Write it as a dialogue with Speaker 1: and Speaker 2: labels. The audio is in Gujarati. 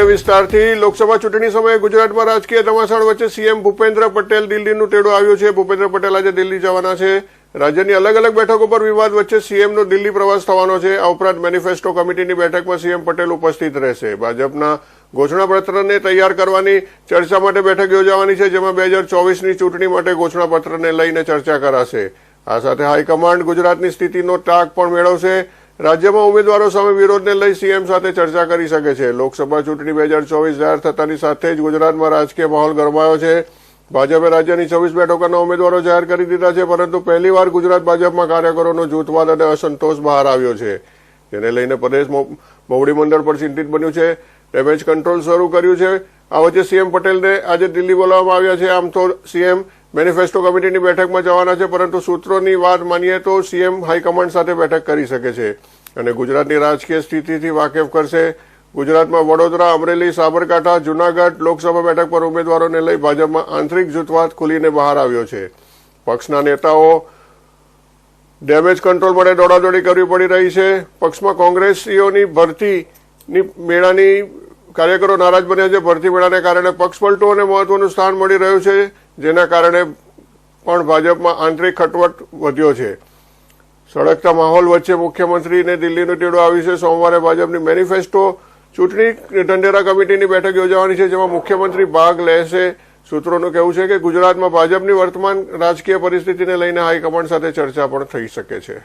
Speaker 1: ગ્રામ્ય વિસ્તારથી લોકસભા ચૂંટણી સમયે ગુજરાતમાં રાજકીય ધમાસાણ વચ્ચે સીએમ ભૂપેન્દ્ર પટેલ દિલ્હીનું તેડું આવ્યું છે. ભૂપેન્દ્ર પટેલ આજે દિલ્હી જવાના છે. રાજ્યની અલગ અલગ બેઠકો પર વિવાદ વચ્ચે સીએમનો દિલ્હી પ્રવાસ થવાનો છે. આ ઉપરાંત મેનિફેસ્ટો કમિટીની બેઠકમાં સીએમ પટેલ ઉપસ્થિત રહેશે. ભાજપના ઘોષણાપત્રને તૈયાર કરવાની ચર્ચા માટે બેઠક યોજાવાની છે, જેમાં બે હજાર ચોવીસની ચૂંટણી માટે ઘોષણાપત્રને લઈને ચર્ચા કરાશે. આ સાથે હાઈકમાન્ડ ગુજરાતની સ્થિતિનો તાક પણ મેળવશે. રાજ્યમાં ઉમેદવારો સામે વિરોધને લઈ સીએમ સાથે ચર્ચા કરી શકે છે. લોકસભા ચૂંટણી બે હજાર ચોવીસ જાહેર થતાની સાથે જ ગુજરાતમાં રાજકીય માહોલ ગરમાયો છે. ભાજપે રાજ્યની છવ્વીસ બેઠકોના ઉમેદવારો જાહેર કરી દીધા છે, પરંતુ પહેલીવાર ગુજરાત ભાજપમાં કાર્યકરોનો જૂથવાદ અને અસંતોષ બહાર આવ્યો છે. જેને લઈને પ્રદેશ મોવડી મંડળ પર ચિંતિત બન્યું છે. ડેમેજ કંટ્રોલ શરૂ કર્યું છે. આ વચ્ચે સીએમ પટેલને આજે દિલ્હી બોલાવવામાં આવ્યા છે. આમ તો સીએમ મેનિફેસ્ટો કમિટીની બેઠકમાં જવાના છે, પરંતુ સૂત્રોની વાત માનીએ તો સીએમ હાઈકમાન્ડ સાથે બેઠક કરી શકે છે અને ગુજરાતની રાજકીય સ્થિતિથી વાકેફ કરશે. ગુજરાતમાં વડોદરા, અમરેલી, સાબરકાંઠા, જૂનાગઢ લોકસભા બેઠક પર ઉમેદવારોને લઈ ભાજપમાં આંતરિક જૂથવાદ ખુલીને બહાર આવ્યો છે. પક્ષના નેતાઓ ડેમેજ કંટ્રોલ માટે દોડાદોડી કરવી પડી રહી છે. પક્ષમાં કોંગ્રેસીઓની ભરતીની મેળાની કાર્યકરો નારાજ બન્યા છે. ભરતી મેળાને કારણે પક્ષ પલટોને મહત્વનું સ્થાન મળી રહ્યું છે. જેના કારણે પણ ભાજપમાં આંતરિક ખટવટ વધ્યો છે. સળગતા માહોલ વચ્ચે મુખ્યમંત્રીને દિલ્હીનું ટેડો આવ્યું છે. સોમવારે ભાજપની મેનિફેસ્ટો, ચૂંટણી ઢંઢેરા કમિટીની બેઠક યોજાવાની છે, જેમાં મુખ્યમંત્રી ભાગ લેશે. સૂત્રોનું કહેવું છે કે ગુજરાતમાં ભાજપની વર્તમાન રાજકીય પરિસ્થિતિને લઈને હાઈકમાન્ડ સાથે ચર્ચા પણ થઈ શકે છે.